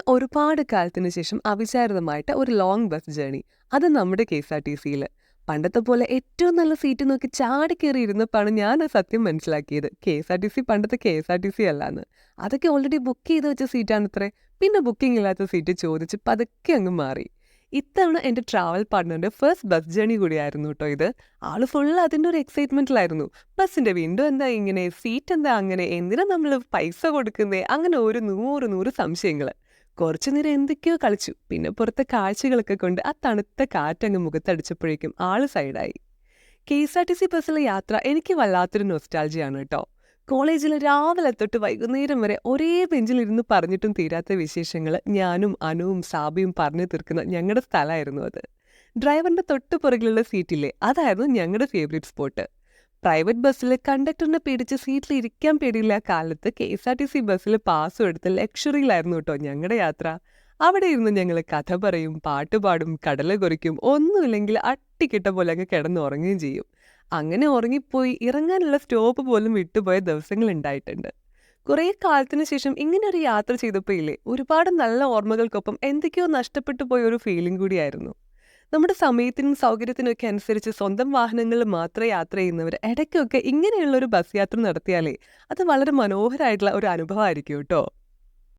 അങ്ങനെ ഒരുപാട് കാലത്തിന് ശേഷം അവിചാരിതമായിട്ട് ഒരു ലോങ് ബസ് ജേണി അത് നമ്മുടെ കെ എസ് ആർ ടി സിയിൽ പണ്ടത്തെ പോലെ ഏറ്റവും നല്ല സീറ്റ് നോക്കി ചാടി കയറി ഇരുന്നപ്പോഴാണ് ഞാൻ ആ സത്യം മനസ്സിലാക്കിയത്. K S R T C പണ്ടത്തെ K S R T C അല്ലാന്ന്. അതൊക്കെ ഓൾറെഡി ബുക്ക് ചെയ്ത് വെച്ച സീറ്റാണത്രേ പിന്നെ ബുക്കിംഗ് ഇല്ലാത്ത സീറ്റ് ചോദിച്ച് പതുക്കെ അങ്ങ് മാറി. ഇത്തവണ എന്റെ ട്രാവൽ പാർട്ട്ണറിന്റെ ഫസ്റ്റ് ബസ് ജേണി കൂടിയായിരുന്നു കേട്ടോ ഇത്. ആൾ ഫുൾ അതിന്റെ ഒരു എക്സൈറ്റ്മെന്റിലായിരുന്നു ബസ്സിന്റെ വിൻഡോ എന്താ ഇങ്ങനെ സീറ്റ് എന്താ അങ്ങനെ എന്തിനാ നമ്മൾ പൈസ കൊടുക്കുന്നേ? അങ്ങനെ ഒരു നൂറ് നൂറ് സംശയങ്ങൾ കുറച്ചു നേരം എന്തൊക്കെയോ കളിച്ചു. പിന്നെ പുറത്തെ കാഴ്ചകളൊക്കെ കൊണ്ട് ആ തണുത്ത കാറ്റങ്ങ് മുഖത്തടിച്ചപ്പോഴേക്കും ആൾ സൈഡായി. K S R T C ബസ്സിലെ യാത്ര എനിക്ക് വല്ലാത്തൊരു നൊസ്റ്റാൾജിയാണ് കേട്ടോ. കോളേജിൽ രാവിലെ തൊട്ട് വൈകുന്നേരം വരെ ഒരേ ബെഞ്ചിലിരുന്ന് പറഞ്ഞിട്ടും തീരാത്ത വിശേഷങ്ങൾ ഞാനും അനുവും സാബിയും പറഞ്ഞു തീർക്കുന്ന ഞങ്ങളുടെ സ്ഥലമായിരുന്നു അത്. ഡ്രൈവറിന്റെ തൊട്ട് പുറകിലുള്ള സീറ്റില്ലേ അതായിരുന്നു ഞങ്ങളുടെ ഫേവറേറ്റ് സ്പോട്ട് പ്രൈവറ്റ് ബസ്സിൽ കണ്ടക്ടറിനെ പേടിച്ച് സീറ്റിൽ ഇരിക്കാൻ പേടിയില്ല. കാലത്ത് K S R T C ബസ്സിൽ പാസ് എടുത്ത് ലക്ഷറിയിലായിരുന്നു കേട്ടോ ഞങ്ങളുടെ യാത്ര. അവിടെ ഇരുന്ന് ഞങ്ങൾ കഥ പറയും പാട്ടുപാടും കടല കുറിക്കും ഒന്നുമില്ലെങ്കിൽ അട്ടിക്കിട്ട പോലെ അങ്ങ് കിടന്നുറങ്ങുകയും ചെയ്യും. അങ്ങനെ ഉറങ്ങിപ്പോയി ഇറങ്ങാനുള്ള സ്റ്റോപ്പ് പോലും വിട്ടുപോയ ദിവസങ്ങൾ ഉണ്ടായിട്ടുണ്ട്. കുറേ കാലത്തിന് ശേഷം ഇങ്ങനെ ഒരു യാത്ര ചെയ്തപ്പോൾ ഇല്ലേ ഒരുപാട് നല്ല ഓർമ്മകൾക്കൊപ്പം എന്തൊക്കെയോ നഷ്ടപ്പെട്ടു പോയ ഒരു ഫീലിംഗ് കൂടിയായിരുന്നു. നമ്മുടെ സമയത്തിനും സൗകര്യത്തിനും ഒക്കെ അനുസരിച്ച് സ്വന്തം വാഹനങ്ങളിൽ മാത്രം യാത്ര ചെയ്യുന്നവർ ഇടയ്ക്കൊക്കെ ഇങ്ങനെയുള്ള ഒരു ബസ് യാത്ര നടത്തിയാലേ അത് വളരെ മനോഹരമായിട്ടുള്ള ഒരു അനുഭവമായിരിക്കും കേട്ടോ.